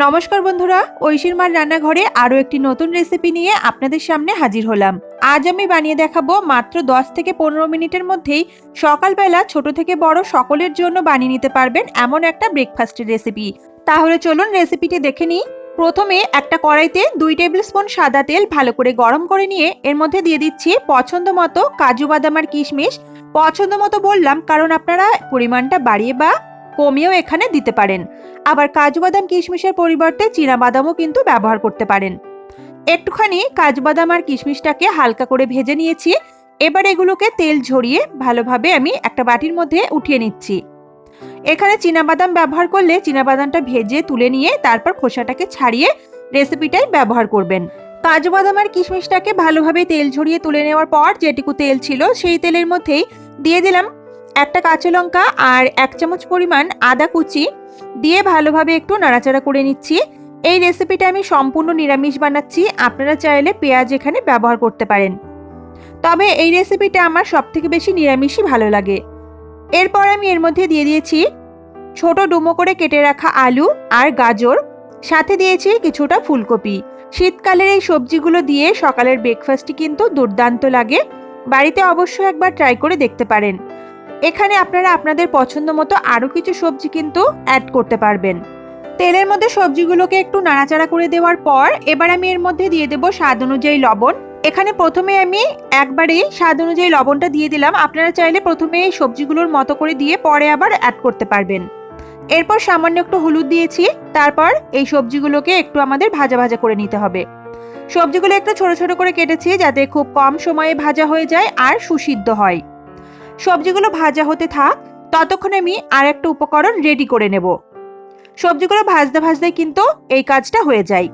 নমস্কার বন্ধুরা, ঐশীর মার রান্নাঘরে আরও একটি নতুন রেসিপি নিয়ে আপনাদের সামনে হাজির হলাম। আজ আমি বানিয়ে দেখাবো মাত্র 10 থেকে পনেরো মিনিটের মধ্যেই সকালবেলা ছোট থেকে বড় সকলের জন্য বানিয়ে নিতে পারবেন এমন একটা ব্রেকফাস্টের রেসিপি তাহলে চলুন রেসিপিটি দেখে নিই। প্রথমে একটা কড়াইতে দুই টেবিল স্পুন সাদা তেল ভালো করে গরম করে নিয়ে এর মধ্যে দিয়ে দিচ্ছি পছন্দ মতো কাজু বাদাম আর কিশমিশ। পছন্দ মতো বললাম, কারণ আপনারা পরিমাণটা বাড়িয়ে বা কমিয়েও এখানে দিতে পারেন। আবার কাজু বাদাম কিশমিশের পরিবর্তে বাদামও কিন্তু ব্যবহার করতে পারেন। একটুখানি কাজু বাদাম আর কিশমিশটাকে হালকা করে ভেজে নিয়েছি। এবার এগুলোকে তেল ঝরিয়ে ভালোভাবে আমি একটা বাটির মধ্যে উঠিয়ে নিচ্ছি। এখানে বাদাম ব্যবহার করলে বাদামটা ভেজে তুলে নিয়ে তারপর খোসাটাকে ছাড়িয়ে রেসিপিটাই ব্যবহার করবেন। কাজু বাদাম আর কিশমিশটাকে ভালোভাবে তেল ঝরিয়ে তুলে নেওয়ার পর যেটুকু তেল ছিল সেই তেলের মধ্যেই দিয়ে দিলাম একটা কাঁচা লঙ্কা আর এক চামচ পরিমাণ আদা কুচি দিয়ে ভালোভাবে একটু নাড়াচাড়া করে নিচ্ছি। এই রেসিপিটা আমি সম্পূর্ণ নিরামিষ বানাচ্ছি। আপনারা চাইলে পেঁয়াজ এখানে ব্যবহার করতে পারেন। তবে এই রেসিপিটা আমার সব থেকে বেশি নিরামিষই ভালো লাগে। এরপর আমি এর মধ্যে দিয়ে দিয়েছি ছোট ডুমো করে কেটে রাখা আলু আর গাজর। সাথে দিয়েছি কিছুটা ফুলকপি। শীতকালের এই সবজিগুলো দিয়ে সকালের ব্রেকফাস্টটি কিন্তু দুর্দান্ত লাগে। বাড়িতে অবশ্যই একবার ট্রাই করে দেখতে পারেন। এখানে আপনারা আপনাদের পছন্দ মতো আরও কিছু সবজি কিন্তু অ্যাড করতে পারবেন। তেলের মধ্যে সবজিগুলোকে একটু নাড়াচাড়া করে দেওয়ার পর, এবার আমি এর মধ্যে দিয়ে দেবো স্বাদ অনুযায়ী লবণ। এখানে প্রথমে আমি একবারে স্বাদ অনুযায়ী লবণটা দিয়ে দিলাম। আপনারা চাইলে প্রথমে এই সবজিগুলোর মতো করে দিয়ে পরে আবার অ্যাড করতে পারবেন। এরপর সামান্য একটু হলুদ দিয়েছি, তারপর এই সবজিগুলোকে একটু আমাদের ভাজা ভাজা করে নিতে হবে। সবজিগুলো একটু ছোট ছোট করে কেটেছি যাতে খুব কম সময়ে ভাজা হয়ে যায় আর সুসিদ্ধ হয়। সবজিগুলো ভাজা হতে থাক, ততক্ষণে আমি আর একটা উপকরণ রেডি করে নেব। সবজিগুলো ভাজতে ভাজতে কিন্তু এই কাজটা হয়ে যায়।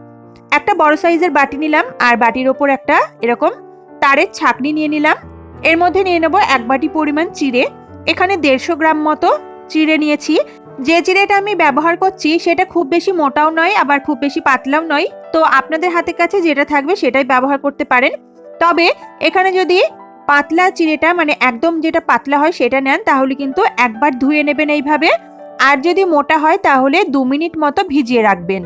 একটা বড় সাইজের বাটি নিলাম, আর বাটির ওপর একটা এরকম তারের ছাকনি নিয়ে নিলাম। এর মধ্যে নিয়ে নেব এক বাটি পরিমাণ চিড়ে। এখানে দেড়শো গ্রাম মতো চিড়ে নিয়েছি। যে চিড়েটা আমি ব্যবহার করছি, সেটা খুব বেশি মোটাও নয়, আবার খুব বেশি পাতলাও নয়। তো আপনাদের হাতের কাছে যেটা থাকবে সেটাই ব্যবহার করতে পারেন। তবে এখানে যদি পাতলা চিড়েটা মানে একদম যেটা পাতলা হয় সেটা নেন, তাহলে কিন্তু একবার ধুয়ে নেবেন এইভাবে। আর যদি মোটা হয়, তাহলে দু মিনিট মতো ভিজিয়ে রাখবেন।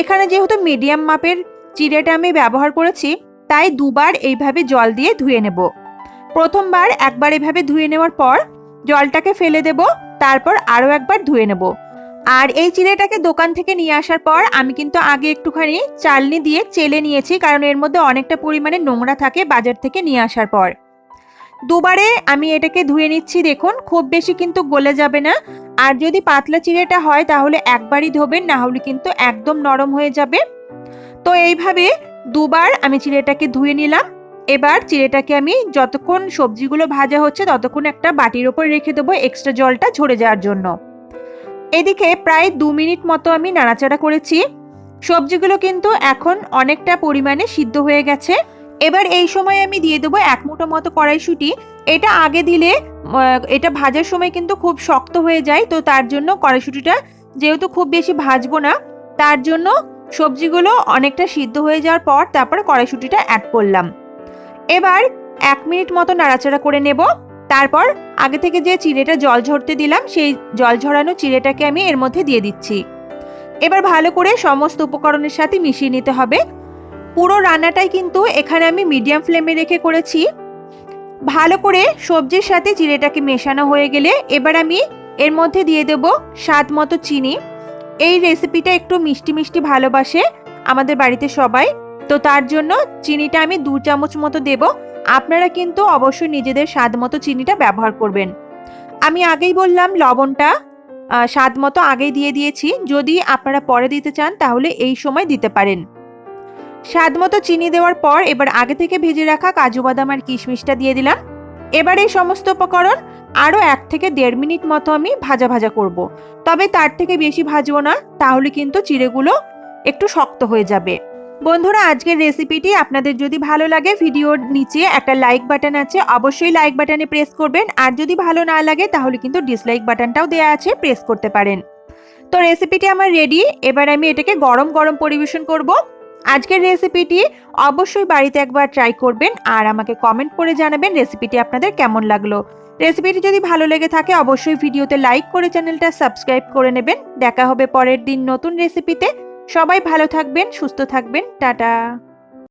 এখানে যেহেতু মিডিয়াম মাপের চিড়েটা আমি ব্যবহার করেছি, তাই দুবার এইভাবে জল দিয়ে ধুয়ে নেব। প্রথমবার একবার এভাবে ধুয়ে নেওয়ার পর জলটাকে ফেলে দেব, তারপর আরও একবার ধুয়ে নেব। আর এই চিড়েটাকে দোকান থেকে নিয়ে আসার পর আমি কিন্তু আগে একটুখানি চালনি দিয়ে চেলে নিয়েছি, কারণ এর মধ্যে অনেকটা পরিমাণে নোংরা থাকে বাজার থেকে নিয়ে আসার পর। দুবারে আমি এটাকে ধুয়ে নিচ্ছি, দেখুন, খুব বেশি কিন্তু গলে যাবে না। আর যদি পাতলা চিড়েটা হয়, তাহলে একবারই ধোবেন, না হলে কিন্তু একদম নরম হয়ে যাবে। তো এইভাবে দুবার আমি চিড়েটাকে ধুয়ে নিলাম। এবার চিড়েটাকে আমি যতক্ষণ সবজিগুলো ভাজা হচ্ছে, ততক্ষণ একটা বাটির ওপর রেখে দেবো এক্সট্রা জলটা ঝরে যাওয়ার জন্য। এদিকে প্রায় দু মিনিট মতো আমি নাড়াচাড়া করেছি। সবজিগুলো কিন্তু এখন অনেকটা পরিমাণে সিদ্ধ হয়ে গেছে। এবার এই সময় আমি দিয়ে দেবো এক মুঠো মতো কড়াইশুঁটি। এটা আগে দিলে এটা ভাজার সময় কিন্তু খুব শক্ত হয়ে যায়, তো তার জন্য কড়াইশুঁটিটা যেহেতু খুব বেশি ভাজবো না, তার জন্য সবজিগুলো অনেকটা সিদ্ধ হয়ে যাওয়ার পর তারপরে কড়াইশুঁটিটা অ্যাড করলাম। এবার এক মিনিট মতো নাড়াচাড়া করে নেব। তারপর আগে থেকে যে চিড়েটা জল ঝরতে দিলাম, সেই জল ঝরানো চিড়েটাকে আমি এর মধ্যে দিয়ে দিচ্ছি। এবার ভালো করে সমস্ত উপকরণের সাথে মিশিয়ে নিতে হবে। পুরো রান্নাটাই কিন্তু এখানে আমি মিডিয়াম ফ্লেমে রেখে করেছি। ভালো করে সবজির সাথে জিরেটাকে মেশানো হয়ে গেলে এবার আমি এর মধ্যে দিয়ে দেব স্বাদ মতো চিনি। এই রেসিপিটা একটু মিষ্টি মিষ্টি ভালোবাসে আমাদের বাড়িতে সবাই। তো তার জন্য চিনিটা আমি দু চামচ মতো দেব। আপনারা কিন্তু অবশ্যই নিজেদের স্বাদ মতো চিনিটা ব্যবহার করবেন। আমি আগেই বললাম লবণটা স্বাদ মতো আগেই দিয়ে দিয়েছি। যদি আপনারা পরে দিতে চান তাহলে এই সময় দিতে পারেন। স্বাদ মতো চিনি দেওয়ার পর এবার আগে থেকে ভেজে রাখা কাজু বাদাম আর কিশমিশটা দিয়ে দিলাম। এবার এই সমস্ত উপকরণ আরও এক থেকে দেড় মিনিট মতো আমি ভাজা ভাজা করব। তবে তার থেকে বেশি ভাজবো না, তাহলে কিন্তু চিড়েগুলো একটু শক্ত হয়ে যাবে। বন্ধুরা, আজকের রেসিপিটি আপনাদের যদি ভালো লাগে, ভিডিওর নিচে একটা লাইক বাটন আছে, অবশ্যই লাইক বাটনে প্রেস করবেন। আর যদি ভালো না লাগে, তাহলে কিন্তু ডিসলাইক বাটনটাও দেওয়া আছে প্রেস করতে পারেন। তো রেসিপিটি আমার রেডি এবার আমি এটাকে গরম গরম পরিবেশন করব। আজকের রেসিপিটি অবশ্যই বাড়িতে একবার ট্রাই করবেন আর আমাকে কমেন্ট করে জানাবেন রেসিপিটি আপনাদের কেমন লাগল। রেসিপিটি যদি ভালো লেগে থাকে অবশ্যই ভিডিওতে লাইক করে চ্যানেলটা সাবস্ক্রাইব করে নেবেন। দেখা হবে পরের দিন নতুন রেসিপিতে সবাই ভালো থাকবেন, সুস্থ থাকবেন। টাটা।